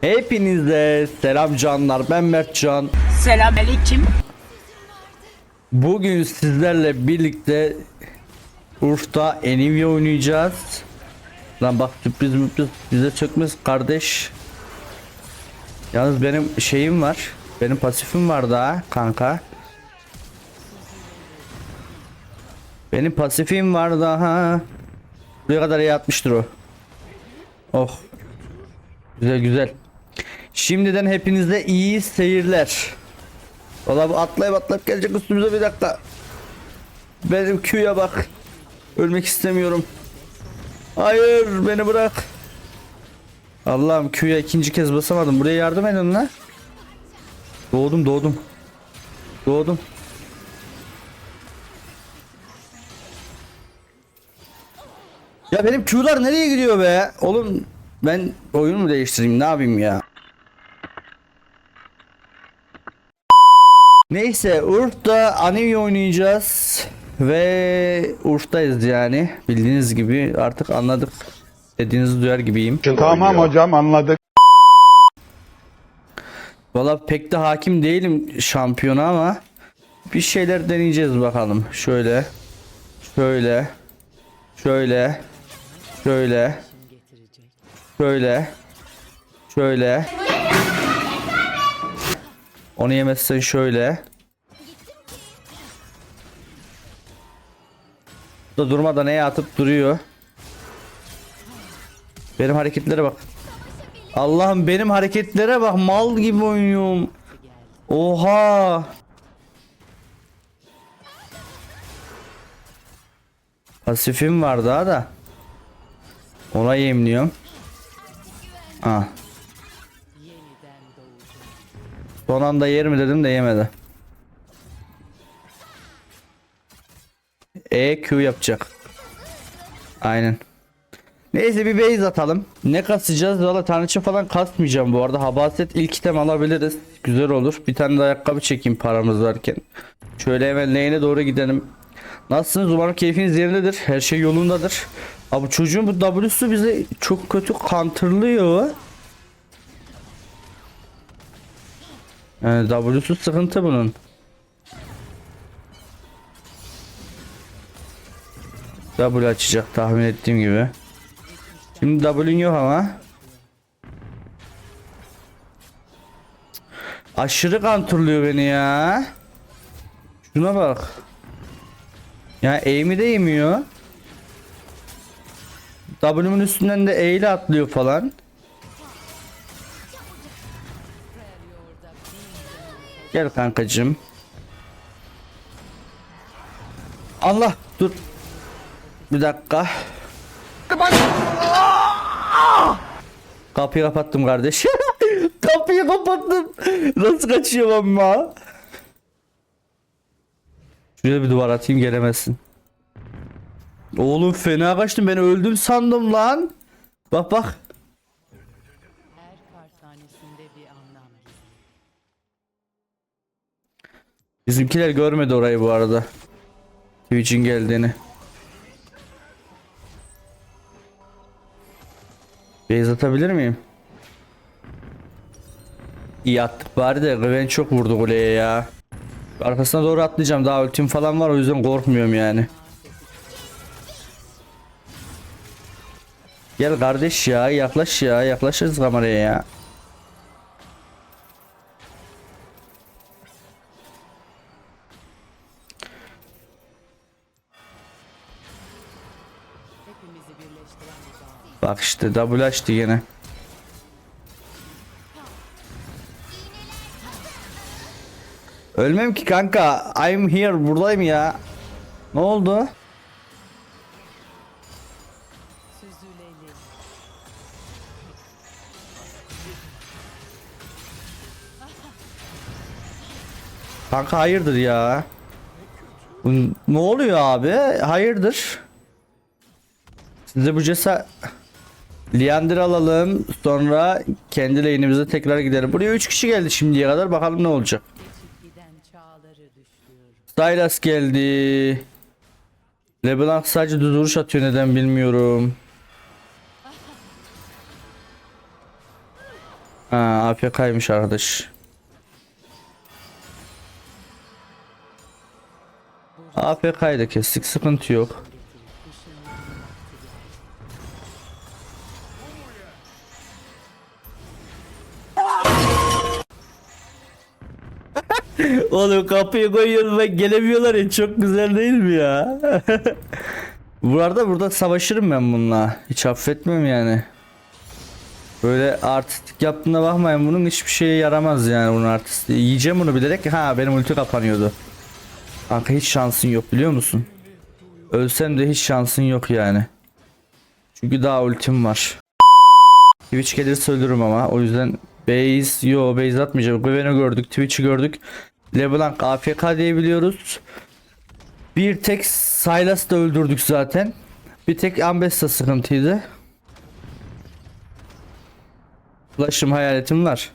Hepinize selam canlar ben Mertcan. Selamünaleyküm. Bugün sizlerle birlikte Urf'ta Enivia oynayacağız. Lan bak sürpriz sürpriz bize çökmez kardeş. Yalnız benim şeyim var. Benim pasifim var daha kanka. Benim pasifim var daha. Buraya kadar iyi atmıştır o. Oh. Güzel güzel. Şimdiden hepinize iyi seyirler. Valla bu atlayıp atlayıp gelecek üstümüze bir dakika. Benim Q'ya bak. Ölmek istemiyorum. Hayır beni bırak. Allah'ım Q'ya ikinci kez basamadım. Buraya yardım edin lan. Doğdum doğdum. Doğdum. Ya benim Q'lar nereye gidiyor be? Oğlum ben oyunu mu değiştireyim ne yapayım ya? Neyse Urf'ta anime oynayacağız ve Urf'tayız yani bildiğiniz gibi artık anladık dediğinizi duyar gibiyim. Tamam hocam anladık. Valla pek de hakim değilim şampiyona ama bir şeyler deneyeceğiz bakalım. Şöyle, şöyle, şöyle, şöyle, şöyle, şöyle. Onu yemezsen şöyle. Bu da durmadan neye atıp duruyor. Benim hareketlere bak. Allah'ım benim hareketlere bak mal gibi oynuyorum. Oha. Pasifim var daha da. Ona yemliyorum. Ha. Son anda yer mi dedim de yemedi. E Q yapacak. Aynen. Neyse bir base atalım. Ne kasacağız? Valla tanrıça falan kasmayacağım bu arada. Habaset ilk item alabiliriz. Güzel olur. Bir tane de ayakkabı çekeyim paramız varken. Şöyle hemen lane'e doğru gidelim. Nasılsınız? Umarım keyfiniz yerindedir. Her şey yolundadır. Abi çocuğun bu W'su bize çok kötü counterlıyor. Yani W'su sıkıntı bunun. W açacak tahmin ettiğim gibi. Şimdi W'un yok ama. Aşırı kontrolüyor beni ya. Şuna bak. Ya aim'i de yemiyor. W'mun üstünden de E atlıyor falan. Gel kankacım. Allah dur. Bir dakika. Kapıyı kapattım kardeş. Kapıyı kapattım. Nasıl kaçıyor ama? Şuraya bir duvar atayım gelemezsin. Oğlum fena kaçtım ben öldüm sandım lan. Bak bak. Bizimkiler görmedi orayı bu arada. Twitch'in geldiğini. Base atabilir miyim? İyi attık bari de Gwen çok vurdu kuleye ya. Arkasına doğru atlayacağım daha ultim falan var o yüzden korkmuyorum yani. Gel kardeş ya yaklaş ya yaklaşırız kameraya ya. İşte double açtı yine. Ölmem ki kanka. I'm here. Buradayım ya. Ne oldu? Kanka hayırdır ya? Ne oluyor abi? Hayırdır? Size bu cesa... Liandır alalım. Sonra kendi lane'imize tekrar gidelim. Buraya 3 kişi geldi şimdiye kadar. Bakalım ne olacak. Sylas geldi. LeBlanc sadece düz vuruş atıyor neden bilmiyorum. Ha AFK'ymış arkadaş. AFK'yı da kestik sıkıntı yok. Oğlum kapıyı koyuyorum ben gelemiyorlar ya çok güzel değil mi ya? Bu arada burada savaşırım ben bununla. Hiç affetmem yani. Böyle artistik yaptığına bakmayın bunun hiçbir şeye yaramaz yani bunun artistliği. Yiyeceğim bunu bilerek ha benim ulti kapanıyordu. Kanka hiç şansın yok biliyor musun? Ölsem de hiç şansın yok yani. Çünkü daha ultim var. Twitch gelirse ölürüm ama o yüzden base yo base atmayacağım. Gwen'i gördük Twitch'i gördük. LeBlanc AFK diye biliyoruz. Bir tek Sylas'ı da öldürdük zaten. Bir tek Ambessa sıkıntıydı. Ulaşım hayaletim var.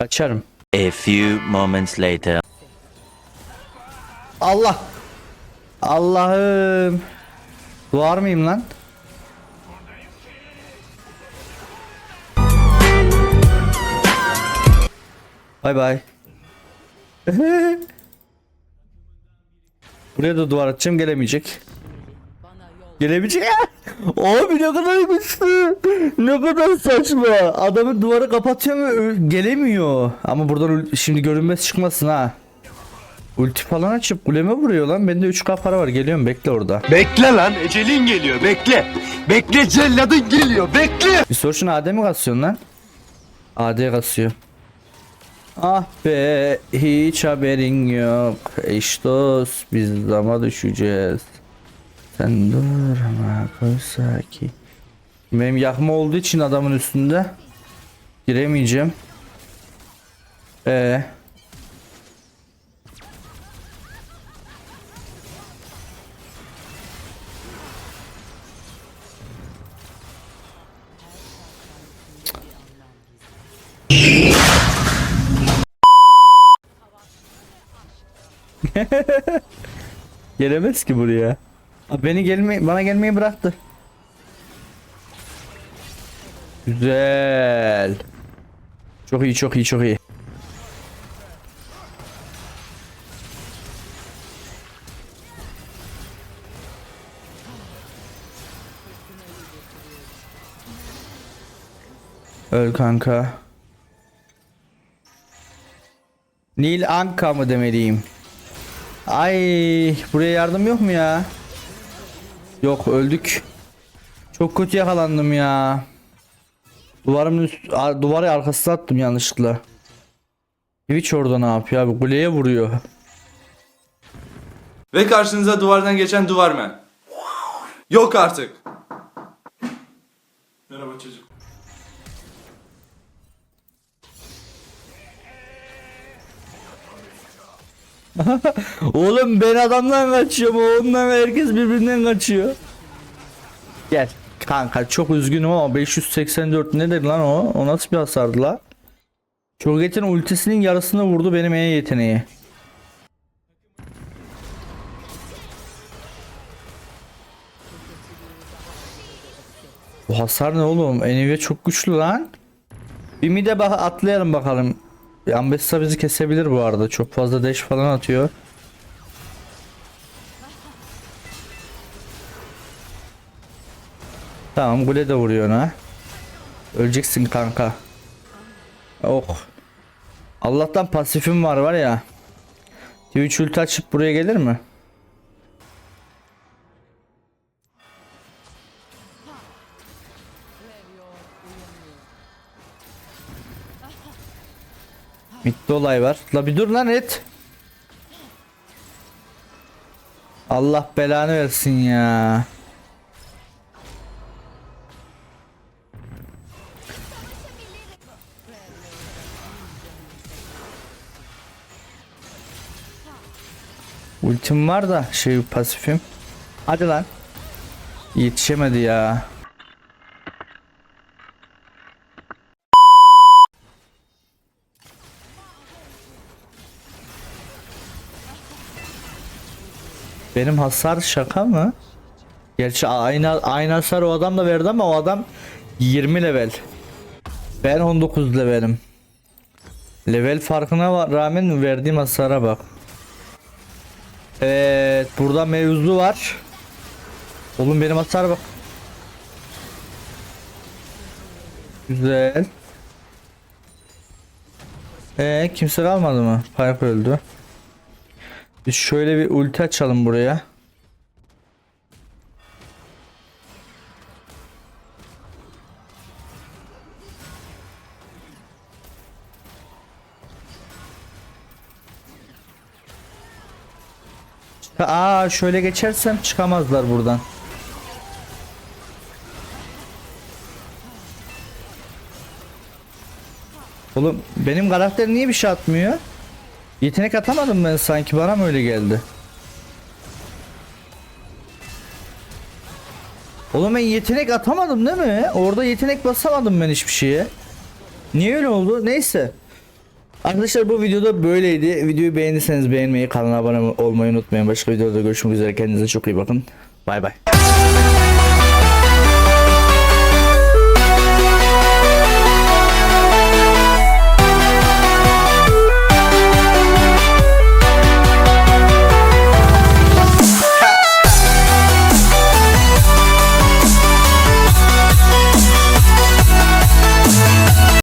Açarım. A few moments later. Allah. Allah'ım. Var mıyım lan? Bay bay. Buraya da duvar atacağım gelemeyecek. Gelebilecek ya. Abi ne kadar güçlü. Ne kadar saçma. Adamın duvarı kapatıyor ö- gelemiyor. Ama buradan şimdi görünmez çıkmasın ha. Ulti falan açıp kuleme vuruyor lan. Bende 3 para var. Geliyorum bekle orada. Bekle lan ecelin geliyor bekle. Bekle celladın geliyor bekle. Bir sor şunu AD mi kasıyorsun lan? AD kasıyor. Ah be hiç haberin yok. Eş dost biz zama düşeceğiz. Sen durma koysa ki. Benim yakma olduğu için adamın üstünde. Giremeyeceğim. Ee. Gelemez ki buraya. Abi beni gelme bana gelmeyi bıraktı. Güzel. Çok iyi çok iyi çok iyi. Öl kanka. Nil Anka mı demeliyim? Ay buraya yardım yok mu ya? Yok öldük. Çok kötü yakalandım ya. Duvarımın üst, duvarı arkasına attım yanlışlıkla. Twitch orada ne yapıyor abi? Kuleye vuruyor. Ve karşınıza duvardan geçen duvarmen. Yok artık. Oğlum ben adamdan kaçıyorum. Ondan herkes birbirinden kaçıyor. Gel. Kanka çok üzgünüm ama 584 nedir lan o? O nasıl bir hasardı la? Çoget'in ultisinin yarısını vurdu benim E yeteneği. Bu hasar ne oğlum? Enivia çok güçlü lan. Bir mide bak atlayalım bakalım. Ambessa bizi kesebilir bu arada. Çok fazla dash falan atıyor. Tamam gule de vuruyor ha. Öleceksin kanka. Oh. Allah'tan pasifim var var ya. Twitch ulti açıp buraya gelir mi? Bitti olay var. La bir dur lan et. Allah belanı versin ya. Ultim var da şey pasifim. Hadi lan. Yetişemedi ya. Benim hasar şaka mı? Gerçi aynı aynı hasar o adam da verdi ama o adam 20 level. Ben 19 levelim. Level farkına rağmen verdiğim hasara bak. Evet, burada mevzu var. Oğlum benim hasar bak. Güzel. Ee, kimse kalmadı mı? Pipe öldü. Biz şöyle bir ulti açalım buraya. Aa şöyle geçersem çıkamazlar buradan. Oğlum benim karakter niye bir şey atmıyor? Yetenek atamadım ben sanki bana mı öyle geldi? Oğlum ben yetenek atamadım değil mi? Orada yetenek basamadım ben hiçbir şeye. Niye öyle oldu? Neyse. Arkadaşlar bu videoda böyleydi. Videoyu beğendiyseniz beğenmeyi, kanala abone olmayı unutmayın. Başka videoda görüşmek üzere. Kendinize çok iyi bakın. Bay bay.